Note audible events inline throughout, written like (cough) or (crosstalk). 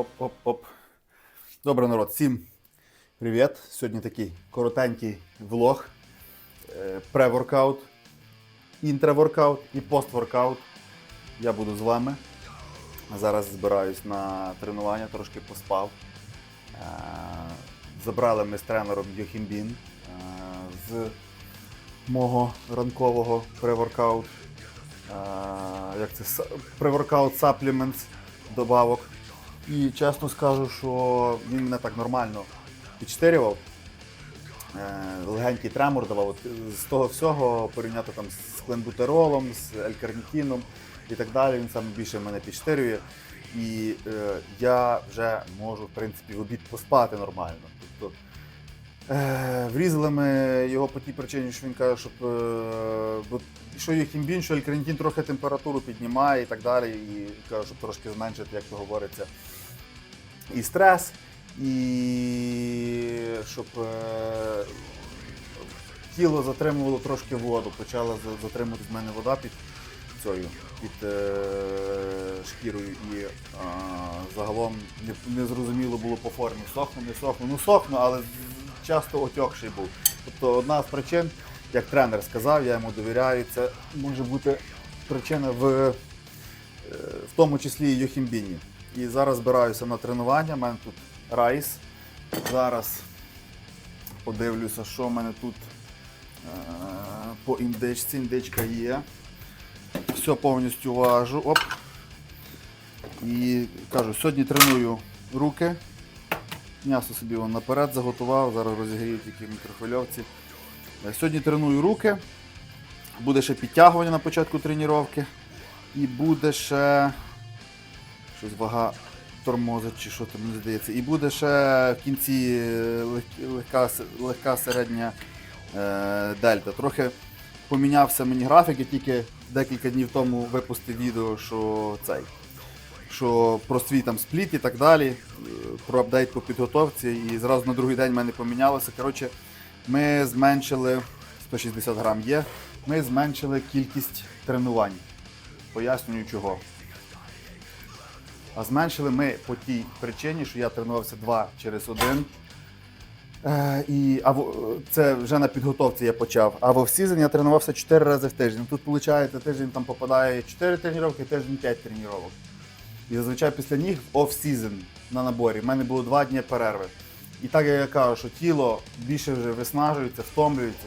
Оп-оп-оп-оп. Добре, народ, всім привіт. Сьогодні такий коротенький влог. Е, Пре-воркаут, і пост-воркаут. Я буду з вами. Зараз збираюсь на тренування, трошки поспав. Е, Забрали ми з тренером Йохімбін е, з мого ранкового пре-воркаут. Як це? С- Pre-workout supplements добавок. І чесно скажу, що він мене так нормально підштирював. Е, Легенький тремор давав. От З того всього порівняти там з кленбутеролом, з елькарнітіном і так далі. Він саме більше мене підштирює. І е, я вже можу, в принципі, в обід поспати нормально. Тобто, е, врізали ми його по тій причині, що він каже, щоб е, бо що є хімбін, що елькарнітін трохи температуру піднімає і так далі. І каже, щоб трошки зменшити, як то говориться, і стрес, і щоб е, тіло затримувало трошки воду. Почала затримувати з мене вода під цією, під е, шкірою. І е, загалом не, не зрозуміло було по формі. Сохну, не сохну. Ну сохну, але часто отьокший був. Тобто одна з причин, як тренер сказав, я йому довіряю, це може бути причина в, в тому числі і Йохімбіні. І зараз збираюся на тренування. У мене тут райс. Зараз подивлюся, що в мене тут е, по індичці. Індичка є. Все повністю важу. Оп. І кажу, сьогодні треную руки. М'ясо собі вон наперед заготував, зараз розігрію тільки в мікрохвильовці. Е, Сьогодні треную руки. Буде ще підтягування на початку тренування. І буде ще щось вага тормозить чи що там мені здається. І буде ще в кінці е, легка, легка середня е, дельта. Трохи помінявся мені графік, я тільки декілька днів тому випустив відео, що цей. Що про свій там спліт і так далі, е, про апдейт по підготовці, і зразу на другий день в мене помінялося. Коротше, ми зменшили 160 грам є. Ми зменшили кількість тренувань. Пояснюю чого. А зменшили ми по тій причині, що я тренувався 2 через 1. Е, і, а це вже на підготовці я почав. А в офсізон я тренувався 4 рази в тиждень. Тут, виходить, тиждень там попадає 4 тренування, тиждень 5 тренувань. І зазвичай після них в оф-сізон на наборі. У мене було 2 дні перерви. І так як я кажу, що тіло більше вже виснажується, втомлюється.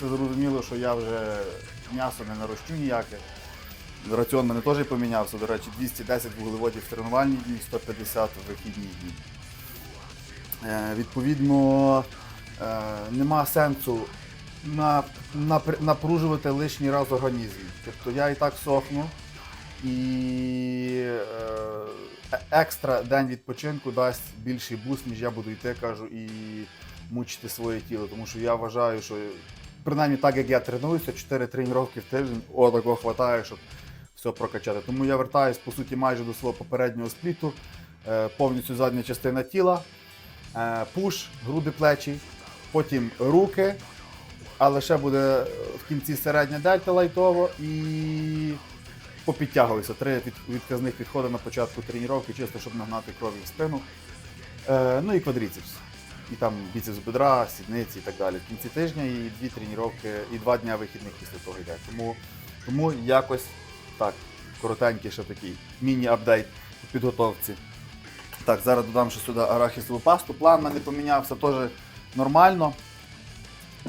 Це зрозуміло, що я вже м'ясо не нарощу ніяке. Раціон мене теж помінявся, до речі, 210 вуглеводів в тренувальні дні, 150 в вихідні дні. Е, відповідно, е, нема сенсу на, напр- напружувати лишній раз організм. Тобто я і так сохну, і е, екстра день відпочинку дасть більший буст, ніж я буду йти, кажу, і мучити своє тіло. Тому що я вважаю, що принаймні так як я тренуюся, 4 тренування в тиждень, такого вистачає, щоб все прокачати. Тому я вертаюсь по суті майже до свого попереднього спліту, е, повністю задня частина тіла, е, пуш, груди, плечі, потім руки, але ще буде в кінці середня дельта лайтово і попідтягуюся. Три відказних підходи на початку тренування, чисто щоб нагнати крові в спину. Е, ну і квадріцепс. І там біцепс бедра, сідниці і так далі. В кінці тижня і дві тренування, і два дня вихідних після того йде. Тому, тому якось так, коротенький ще такий міні-апдейт по підготовці. Так, зараз додам ще сюди арахісову пасту. План мене помінявся теж нормально.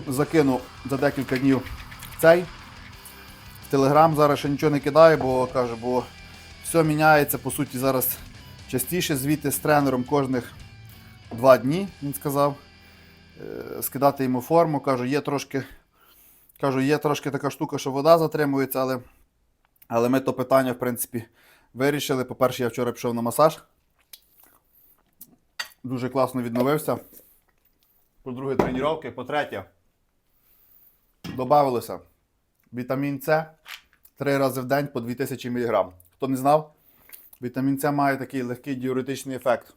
Закину за декілька днів цей. В Телеграм зараз ще нічого не кидаю, бо каже, бо все міняється. По суті, зараз частіше звіти з тренером кожних два дні, він сказав. Е, Скидати йому форму. Кажу, є трошки, кажу, є трошки така штука, що вода затримується, але, але ми то питання, в принципі, вирішили. По-перше, я вчора пішов на масаж. Дуже класно відновився. По-друге, тренування. По-третє, додавалося вітамін С три рази в день по 2000 мг. Хто не знав, вітамін С має такий легкий діуретичний ефект.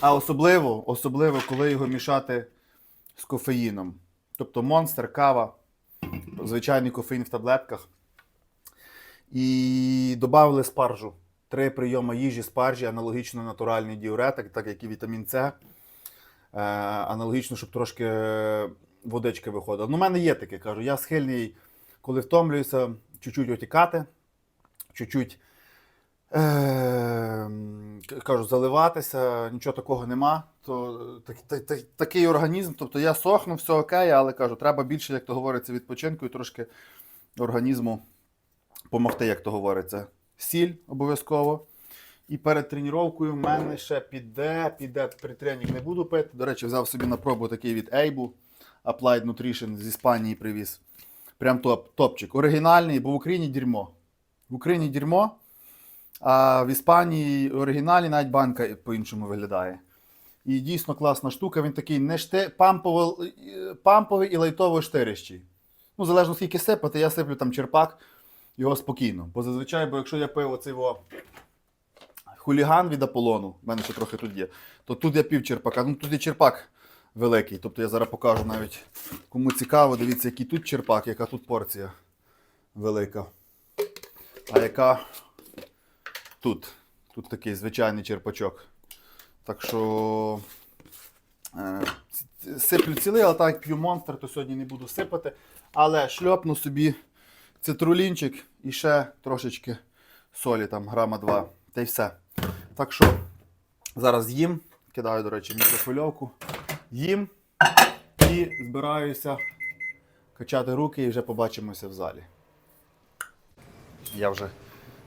А особливо, особливо, коли його мішати з кофеїном. Тобто монстр, кава, звичайний кофеїн в таблетках. І додали спаржу. три прийоми їжі спаржі, аналогічно натуральний діуретик, так як і вітамін С. Е, аналогічно, щоб трошки водички виходила. Ну, у мене є таке, кажу. Я схильний, коли втомлююся, чуть-чуть отікати, чуть-чуть е, кажу, заливатися, нічого такого нема. То, так, так, так, такий організм, тобто я сохну, все окей, але кажу, треба більше, як то говориться, відпочинку і трошки організму допомогти, як то говориться. Сіль обов'язково. І перед тренуванням в мене ще піде, піде при тренінг не буду пити. До речі, взяв собі на пробу такий від Ейбу Applied Nutrition з Іспанії привіз. Прям топ, топчик. Оригінальний, бо в Україні дерьмо. В Україні дерьмо, а в Іспанії оригінальний навіть банка по-іншому виглядає. І дійсно класна штука. Він такий не шти... памповий, памповий і лайтово штирищий. Ну, залежно скільки сипати, я сиплю там черпак, його спокійно. Бо зазвичай, бо якщо я пив оцей хуліган від Аполлону, в мене ще трохи тут є, то тут я пів черпака. Ну тут є черпак великий. Тобто я зараз покажу навіть кому цікаво, дивіться, який тут черпак, яка тут порція велика. А яка тут? Тут такий звичайний черпачок. Так що е, сиплю цілий, але так як п'ю монстр, то сьогодні не буду сипати. Але шльопну собі цитрулінчик і ще трошечки солі, там грама 2. Та й все. Так що зараз їм, кидаю, до речі, мікрохвильовку, їм і збираюся качати руки і вже побачимося в залі. Я вже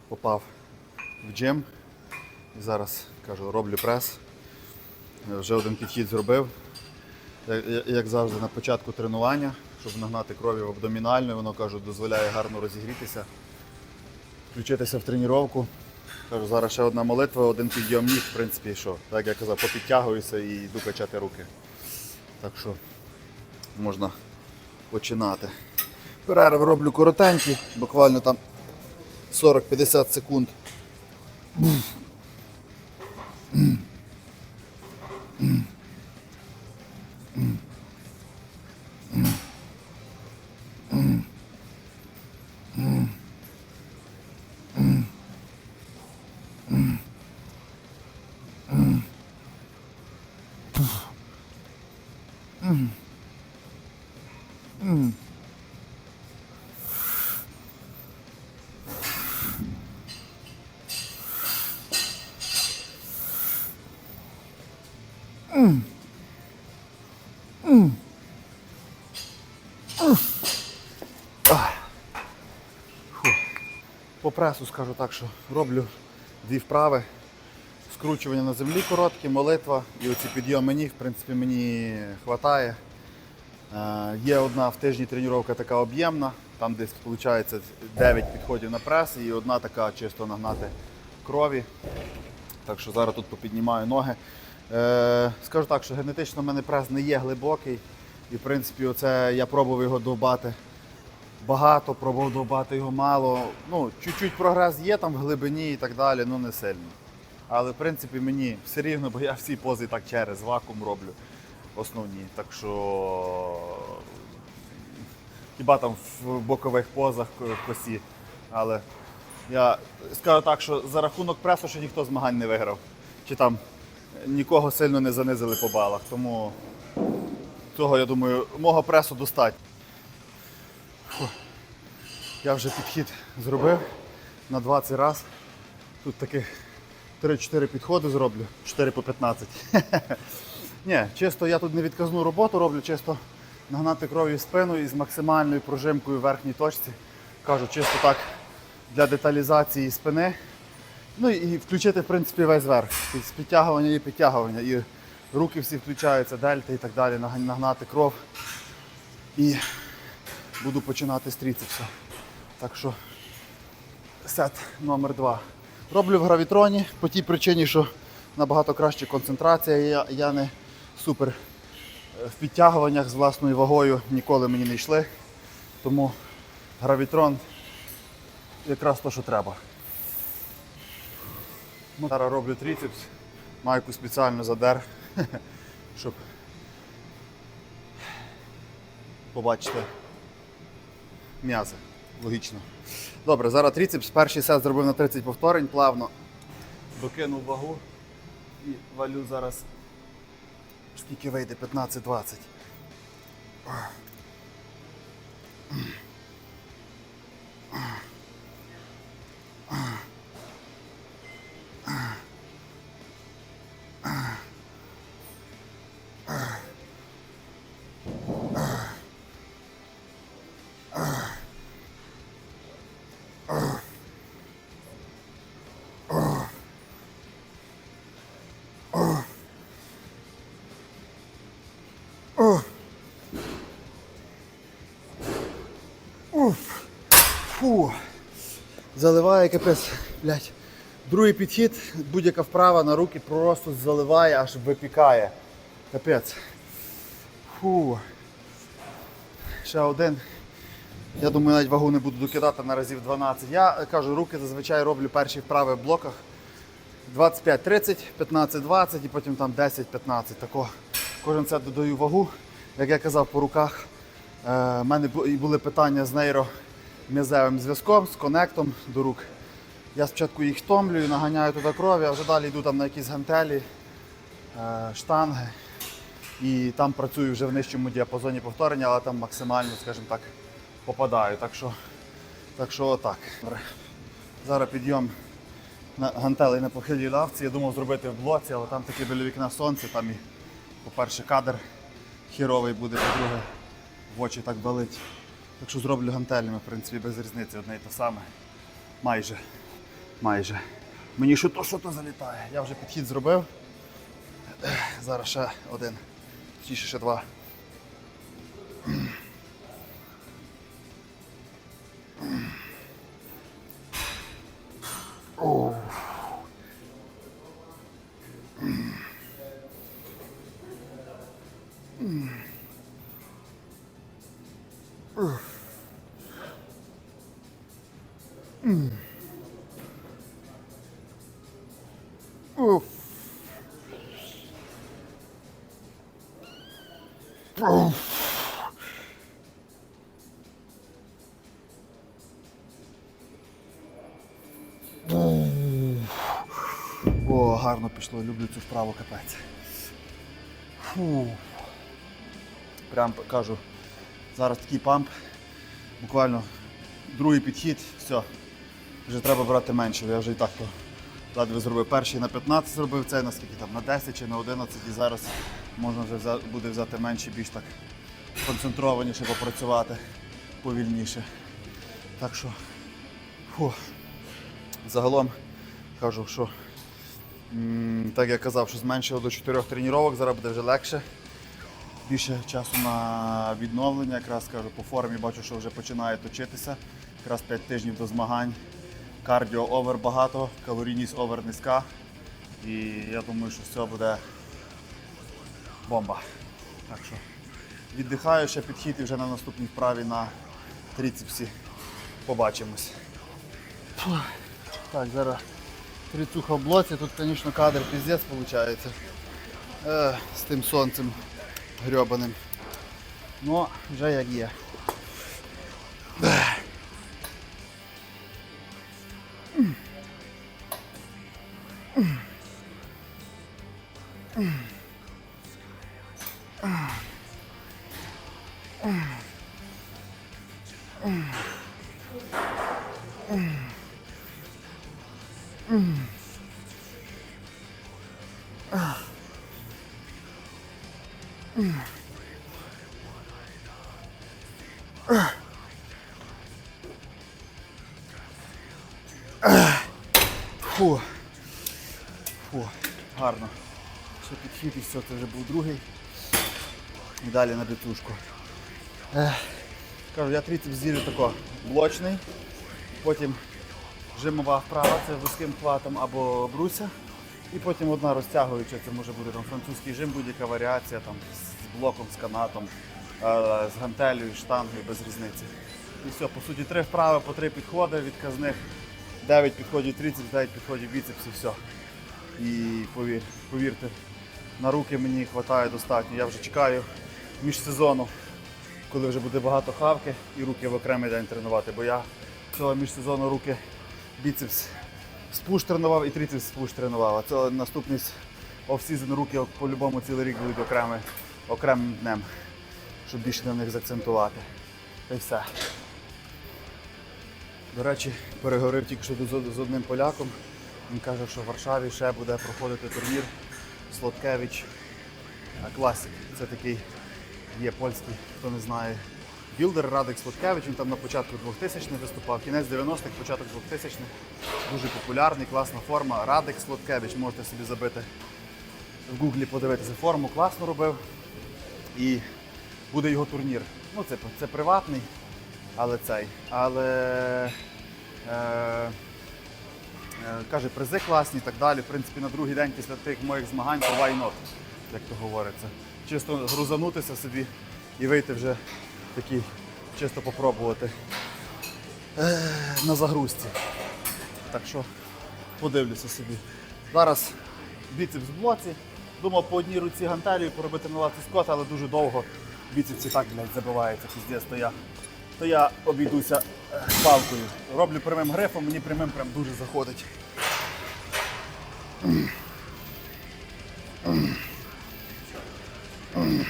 попав в джим. І зараз кажу, роблю прес. Вже один підхід зробив. Як завжди, на початку тренування, щоб нагнати крові в абдомінальну, воно кажу, дозволяє гарно розігрітися, включитися в тренування. Кажу, зараз ще одна молитва, один підйом ніг, в принципі, що. Так я казав, попідтягуюся і йду качати руки. Так що можна починати. Перерви роблю коротенькі, буквально там 40-50 секунд. По пресу скажу так, що роблю дві вправи. Скручування на землі короткі, молитва і оці підйоми ніг, в принципі, мені вистачає. Е, Є одна в тижні тренування така об'ємна, там десь виходить 9 підходів на прес і одна така чисто нагнати крові. Так що зараз тут попіднімаю ноги. Е, скажу так, що генетично в мене прес не є глибокий. І в принципі, оце я пробував його довбати багато, пробував довбати його мало. Ну, чуть-чуть прогрес є там в глибині і так далі, ну не сильно. Але в принципі мені все рівно, бо я всі пози так через вакуум роблю основні. Так що хіба там в бокових позах косі. Але я скажу так, що за рахунок пресу ще ніхто змагань не виграв. Чи там нікого сильно не занизили по балах. Тому цього, я думаю, мого пресу достатньо. Я вже підхід зробив на 20 раз. Тут таких 3-4 підходи зроблю, 4 по 15. (laughs) Ні, чисто я тут не відказну роботу роблю, чисто нагнати кров'ю в спину і з максимальною пружимкою в верхній точці. Кажу, чисто так для деталізації спини. Ну і включити, в принципі, весь верх. Тобто підтягування і підтягування. І руки всі включаються, дельти і так далі, нагнати кров. І буду починати з тріцепса. Так що сет номер два. Роблю в гравітроні по тій причині, що набагато краща концентрація. Я, я не супер е, в підтягуваннях з власною вагою ніколи мені не йшли. Тому гравітрон якраз то, що треба. Зараз роблю тріцепс, майку спеціально задер, (laughs) щоб побачити м'язи. Логічно. Добре, зараз тріцепс. Перший сет зробив на 30 повторень плавно. докинув вагу і валю зараз. Скільки вийде? 15-20. Фу. Заливає капець, блядь. Другий підхід, будь-яка вправа на руки просто заливає, аж випікає. Капець. Фу. Ще один. Я думаю, навіть вагу не буду докидати на разів 12. Я кажу, руки зазвичай роблю перші вправи в блоках. 25-30, 15-20 і потім там 10-15. Тако. Кожен це додаю вагу. Як я казав по руках, е, в мене були питання з нейром'язевим зв'язком, з конектом до рук. Я спочатку їх втомлюю, наганяю туди крові, а вже далі йду там на якісь гантелі, е, штанги. І там працюю вже в нижчому діапазоні повторення, але там максимально, скажімо так, попадаю. Так що, так що отак. Зараз підйом на гантелей на похилій лавці. Я думав зробити в блоці, але там таке біля вікна сонце, там і, по-перше, кадр хіровий буде, по-друге, в очі так болить. Так що зроблю гантелями, в принципі, без різниці, одне і те саме. Майже. Майже. Мені що то, що то залітає. Я вже підхід зробив. Зараз ще один. Точніше ще два. Уф. О, гарно пішло, люблю цю вправу капець. Фу. Прям кажу, зараз такий памп. Буквально другий підхід, все. Вже треба брати менше. Я вже і так ледве зробив перший на 15 зробив цей, наскільки там, на 10 чи на 11 і зараз можна вже буде взяти менше, більш так концентрованіше попрацювати, повільніше. Так що, фу. загалом кажу, що так я казав, що зменшив до 4 тренувань, зараз буде вже легше. Більше часу на відновлення, якраз кажу, по формі бачу, що вже починає точитися. Якраз 5 тижнів до змагань. Кардіо овер багато, калорійність овер низька. І я думаю, що все буде бомба. Так що віддихаю ще підхід і вже на наступній вправі на трицепсі побачимось. Фух. Так, зараз трицуха в блоці, тут, звісно, кадр піздець виходить. Е, з тим сонцем грьобаним. Ну, вже як є. Фу. Фу, гарно. Ще підхід і все, це вже був другий. І далі на бітушку. Кажу, я трицеп зірю тако блочний, потім жимова вправа, це вузьким хватом або бруся. І потім одна розтягуюча, це може бути там французький жим, будь-яка варіація там, з блоком, з канатом, е, з гантелею, штангою, без різниці. І все, по суті, три вправи по три підходи, відказних 9 підходів трицепс, 9 підходів біцепс і все. І повір, повірте, на руки мені вистачає достатньо. Я вже чекаю міжсезону, коли вже буде багато хавки і руки в окремий день тренувати. Бо я цього міжсезону руки біцепс спуш тренував і трицепс спуш тренував. А це наступний офсізон руки по-любому цілий рік будуть окремим, окремим днем, щоб більше на них заакцентувати. Та й все. До речі, переговорив тільки що з, одним поляком. Він каже, що в Варшаві ще буде проходити турнір Слоткевич Класік. Це такий є польський, хто не знає. Білдер Радик Слоткевич, він там на початку 2000-х виступав, кінець 90-х, початок 2000-х. Дуже популярний, класна форма. Радик Слоткевич, можете собі забити в гуглі, подивитися форму, класно робив. І буде його турнір. Ну, це, це приватний, але цей. Але е, е, каже, призи класні і так далі. В принципі, на другий день після тих моїх змагань, то why not, як то говориться. Чисто грузанутися собі і вийти вже такий, чисто попробувати е, на загрузці. Так що подивлюся собі. Зараз біцепс в блоці. Думав по одній руці гантелію поробити на лаці скот, але дуже довго біцепс і так блядь, забивається, піздець, то я, то я обійдуся е, палкою. Роблю прямим грифом, мені прямим прям дуже заходить. Блядь,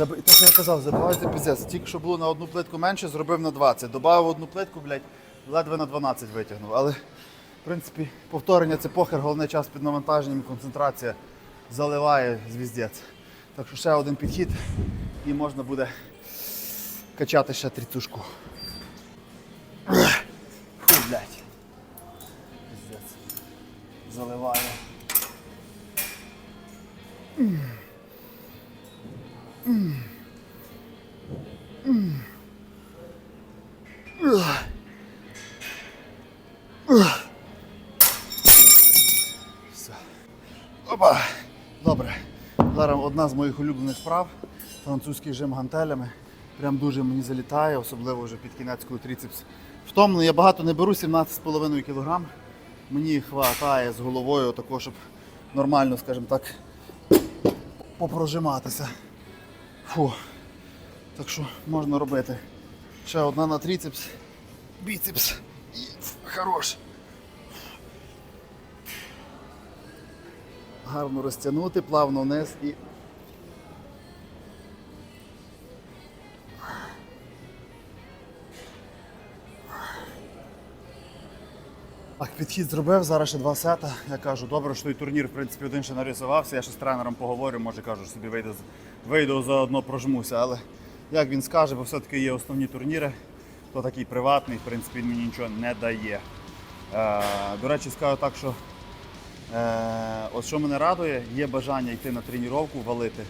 заб... те, що я казав, забивайте піздець. Тільки що було на одну плитку менше, зробив на 20. Добавив одну плитку, блядь, ледве на 12 витягнув. Але, в принципі, повторення це похер, головне час під навантаженням, концентрація заливає звіздець. Так що ще один підхід і можна буде качати ще трицюшку. Фу, блядь. Піздець. Заливає. Все. Опа. Добре. Зараз одна з моїх улюблених вправ. Французький жим гантелями. Прям дуже мені залітає, особливо вже під кінець, коли трицепс втомлений. Я багато не беру, 17,5 кг. Мені хватає з головою такого, щоб нормально, скажімо так, попрожиматися. Фу. Так що можна робити. Ще одна на трицепс, біцепс. І хорош. Гарно розтягнути, плавно вниз і. Так, підхід зробив, зараз ще два сета. Я кажу, добре, що той турнір, в принципі, один ще нарисувався. Я ще з тренером поговорю, може кажу, собі вийду, з- вийду заодно прожмуся. Але як він скаже, бо все-таки є основні турніри, то такий приватний, в принципі, він мені нічого не дає. Е, до речі, скажу так, що е, от що мене радує, є бажання йти на тренування, валити.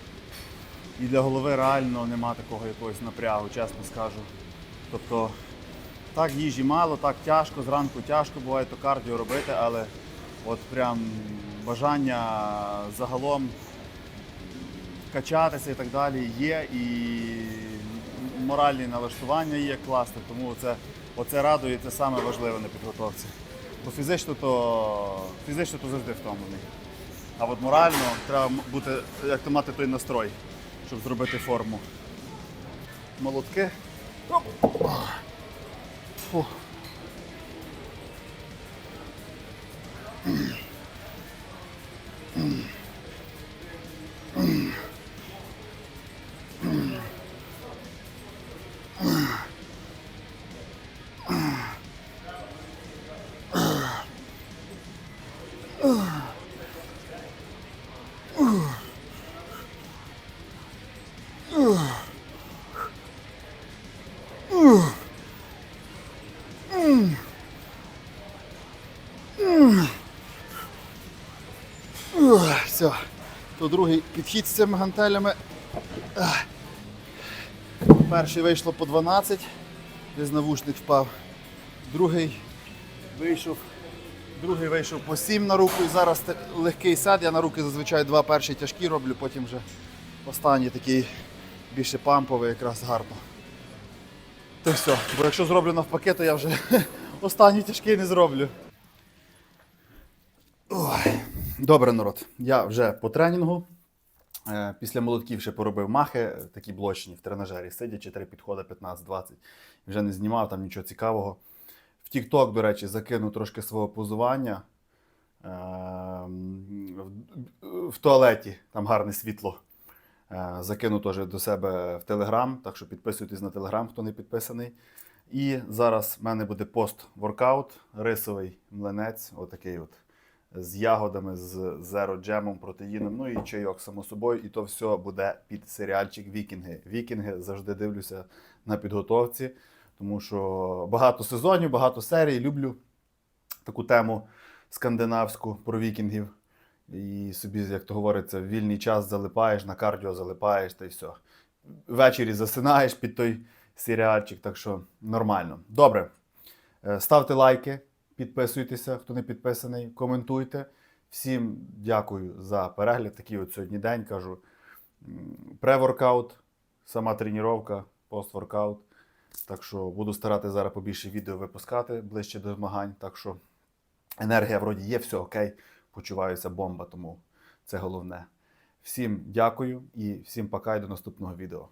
І для голови реально нема такого якогось напрягу, чесно скажу. Тобто так їжі мало, так тяжко, зранку тяжко буває то кардіо робити, але от прям бажання загалом качатися і так далі є, і моральні налаштування є класне, тому це, оце радує, це саме важливе на підготовці. Бо фізично то, фізично то завжди втомлений. А от морально треба бути, як то мати той настрой, щоб зробити форму. Молотки. Оп. Все. То другий підхід з цими гантелями. Перший вийшло по 12, десь навушник впав. Другий вийшов Другий вийшов по 7 на руку і зараз легкий сет. Я на руки зазвичай два перші тяжкі роблю, потім вже останній такий більше памповий, якраз гарно. То все. Бо якщо зроблю навпаки, то я вже (laughs) останній тяжкий не зроблю. Добре, народ. Я вже по тренінгу. Е, Після молотків ще поробив махи, такі блочні в тренажері, сидячи, три підходи 15-20. Вже не знімав там нічого цікавого. В TikTok, до речі, закинув трошки свого позування. Ем, В туалеті там гарне світло. Е, Закину теж до себе в Телеграм, так що підписуйтесь на Телеграм, хто не підписаний. І зараз в мене буде пост-воркаут, рисовий млинець, отакий от з ягодами, з зеро джемом, протеїном, ну і чайок, само собою. І то все буде під серіальчик Вікінги. Вікінги завжди дивлюся на підготовці, тому що багато сезонів, багато серій. Люблю таку тему скандинавську про вікінгів. І собі, як то говориться, в вільний час залипаєш, на кардіо залипаєш та й все. Ввечері засинаєш під той серіальчик, так що нормально. Добре. Е, Ставте лайки, підписуйтеся, хто не підписаний, коментуйте. Всім дякую за перегляд. Такий от сьогодні день кажу. Преворкаут, сама тренування, постворкаут. Так що буду старатися зараз побільше відео випускати ближче до змагань. Так що енергія вроді є, все окей. Почуваюся бомба, тому це головне. Всім дякую і всім пока і до наступного відео.